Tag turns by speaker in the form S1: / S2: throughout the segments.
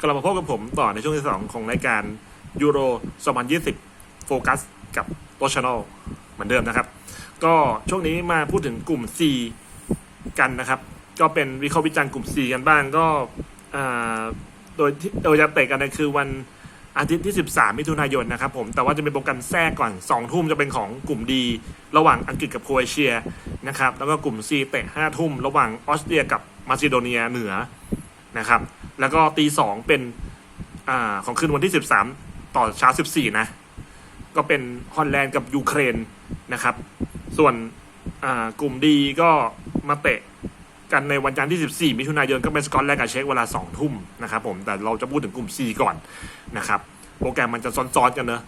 S1: กลับมาพบกับผมต่อในช่วงที่ 2 ของรายการยูโร 2020 โฟกัสกับโตช n น l เหมือนเดิมนะครับ ก็ช่วงนี้มาพูดถึงกลุ่ม C กันนะครับ ก็เป็นวิเคราะห์วิจารณ์กลุ่ม C กันบ้างก็โดยที่โดยจะเตะกันในคือวันอาทิตย์ที่ 13 มิถุนายนนะครับผม แต่ว่าจะเป็นโปรแกรมแทรกก่อน 2 ทุ่มจะเป็นของกลุ่ม D ระหว่างอังกฤษกับโครเอเชียนะครับ แล้วก็กลุ่ม C เตะ 5 ทุ่ม ระหว่างออสเตรียกับมาซิโดเนียเหนือนะครับ แล้วก็ตีสองเป็นอาของคืนวันที่13ต่อเช้า14นะ ก็เป็นฮอลแลนด์กับยูเครนนะครับ ส่วนอ่ากลุ่มดีก็มาเตะกันในวันจันทร์ที่ 14 มิถุนายนก็เป็นสกอตแลนด์กับเช็กเวลา 2 ทุ่มนะครับผม แต่เราจะพูดถึงกลุ่ม C ก่อนนะครับ โปรแกรมมันจะซ้อนๆกันเนอะ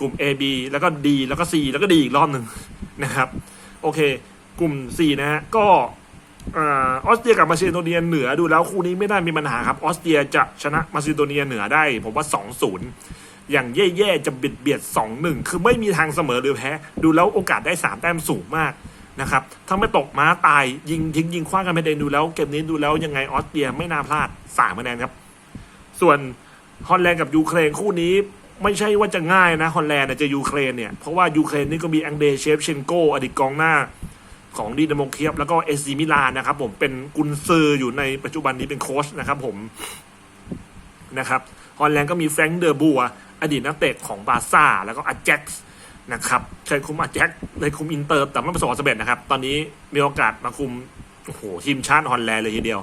S1: กลุ่ม A B แล้วก็ D แล้วก็ C แล้วก็ D อีกรอบหนึ่งนะครับ โอเค กลุ่ม C นะฮะ ก็ ออสเตรียกับมาซิโดเนียเหนือดูแล้วคู่นี้ไม่น่ามีปัญหาครับออสเตรียจะชนะมาซิโดเนียเหนือได้ ผมว่า 2-0 อย่างแย่ๆจะเบียดเบียดสองหนึ่งคือไม่มีทางเสมอหรือแพ้ ดูแล้วโอกาสได้สามแต้มสูงมากนะครับถ้าไม่ตกม้าตายยิงทิ้งยิงคว้างกันไม่ได้ดูแล้ว เกมนี้ดูแล้วยังไงออสเตรียไม่น่าพลาดสามคะแนนครับ ส่วนฮอลแลนด์กับยูเครนคู่นี้ไม่ใช่ว่าจะง่ายนะฮอลแลนด์จะยูเครนเนี่ยเพราะว่ายูเครนนี่ก็มีอังเดเชฟเชนโกอดีตกองหน้า ของดีนาโมเคียบแล้วก็เอซีมิลานนะครับผมเป็นกุนซืออยู่ในปัจจุบันนี้เป็นโค้ชนะครับผมนะครับฮอลแลนด์ก็มีแฟรงค์เดอร์บัวอดีตนักเตะของบาซ่าแล้วก็อาแจ็กซ์นะครับเคยคุมอาแจ็กเลยคุมอินเตอร์แต่ไม่ประสบความสำเร็จนะครับ ตอนนี้มีโอกาสมาคุมโอ้โหทีมชาติฮอลแลนด์เลยทีเดียว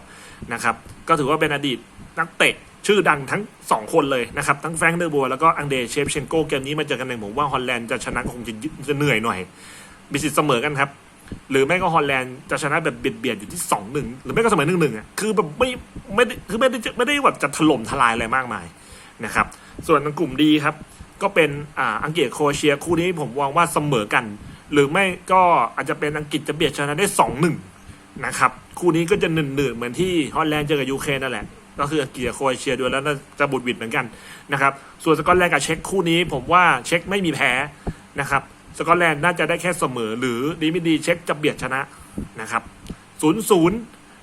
S1: นะครับก็ถือว่าเป็นอดีตนักเตะชื่อดังทั้งสองคนเลยนะครับ ทั้งแฟรงค์เดอร์บัวแล้วก็อังเดเชฟเชนโกเกมนี้มาเจอกันในผมว่าฮอลแลนด์จะชนะคงจะจะเหนื่อยหน่อยมีสิทธิ์เสมอกันครับ หรือไม่ก็ฮอลแลนด์จะชนะแบบเบียดเบียดๆอยู่ที่สองหนึ่งหรือไม่ก็เสมอหนึ่งหนึ่งอะคือแบบไม่ไม่คือไม่ได้ไม่ได้แบบจะถล่มทลายอะไรมากมายนะครับ ส่วนกลุ่มดีครับ ก็เป็นอ่าอังกฤษโครเอเชียคู่นี้ผมมองว่าเสมอกัน หรือไม่ก็อาจจะเป็นอังกฤษจะเบียดชนะได้สองหนึ่งนะครับคู่นี้ก็จะหนึ่งหนึ่งเหมือนที่ฮอลแลนด์เจอกับยูเครนนั่นแหละก็คืออังกฤษโครเอเชียด้วยแล้วน่าจะบุดหวิดเหมือนกันนะครับ ส่วนสกอตแลนด์กับเช็กคู่นี้ผมว่าเช็กไม่มีแพ้นะครับ สกอตแลนด์น่าจะได้แค่เสมอ หรือดีไม่ดีเช็คจะเบียดชนะนะครับศูนย์ศูนย์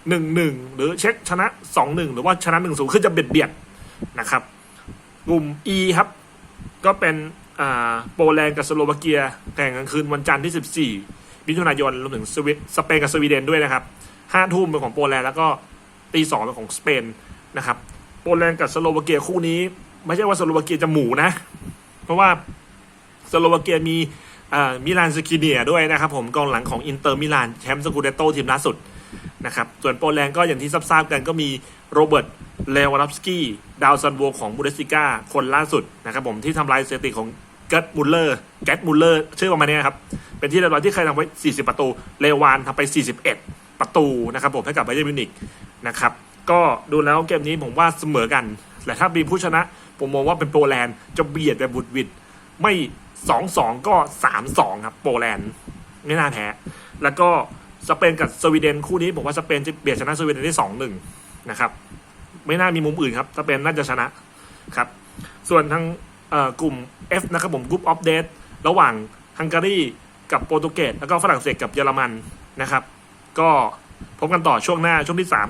S1: หนึ่งหนึ่งหรือเช็คชนะสองหนึ่งหรือว่าชนะหนึ่งศูนย์คือจะเบียดเบียดนะครับกลุ่ม E ครับ ก็เป็นโปแลนด์กับสโลวาเกียแข่งกลางคืนวันจันทร์ที่ 14มิถุนายนรวมถึงสวิตสเปนกับสวีเดนด้วยนะครับห้าทุ่มเป็นของโปแลนด์แล้วก็ตีสองเป็นของสเปนนะครับโปแลนด์กับสโลวาเกียคู่นี้ ไม่ใช่ว่าสโลวาเกียจะหมูนะ เพราะว่าสโลวาเกียมี มิลานสกิเนียด้วยนะครับผมกองหลังของอินเตอร์มิลานแชมป์สกูเดโตทีมล่าสุดนะครับส่วนโปแลนด์ก็อย่างที่ทราบกันก็มีโรเบิร์ตเลวานัฟสกี้ดาวซันโวของบูเดสติก้าคนล่าสุดนะครับผมที่ทำลายสถิติของเกตมุลเลอร์แกตมุลเลอร์ชื่อประมาณนี้ครับ เป็นที่เรียบร้อยที่เคยทำไว้ 40 ประตู เลวานทำไป 41 ประตูนะครับผมให้กับไบเยอร์มิวนิกนะครับก็ดูแล้วเกมนี้ผมว่าเสมอกัน แต่ถ้ามีผู้ชนะ ผมมองว่าเป็นโปแลนด์จะเบียดแบบบุดวิดไม่ สองสองก็สามสองครับโปแลนด์ไม่น่าแพ้แล้วก็สเปนกับสวีเดนคู่นี้ผมว่าสเปนจะเบียดชนะสวีเดนได้สองหนึ่งนะครับ ไม่น่ามีมุมอื่นครับสเปนน่าจะชนะครับ ส่วนทางกลุ่ม F นะครับผมกลุ่มออฟเดตระหว่างฮังการีกับโปรตุเกสแล้วก็ฝรั่งเศสกับเยอรมันนะครับ ก็พบกันต่อช่วงหน้าช่วงที่3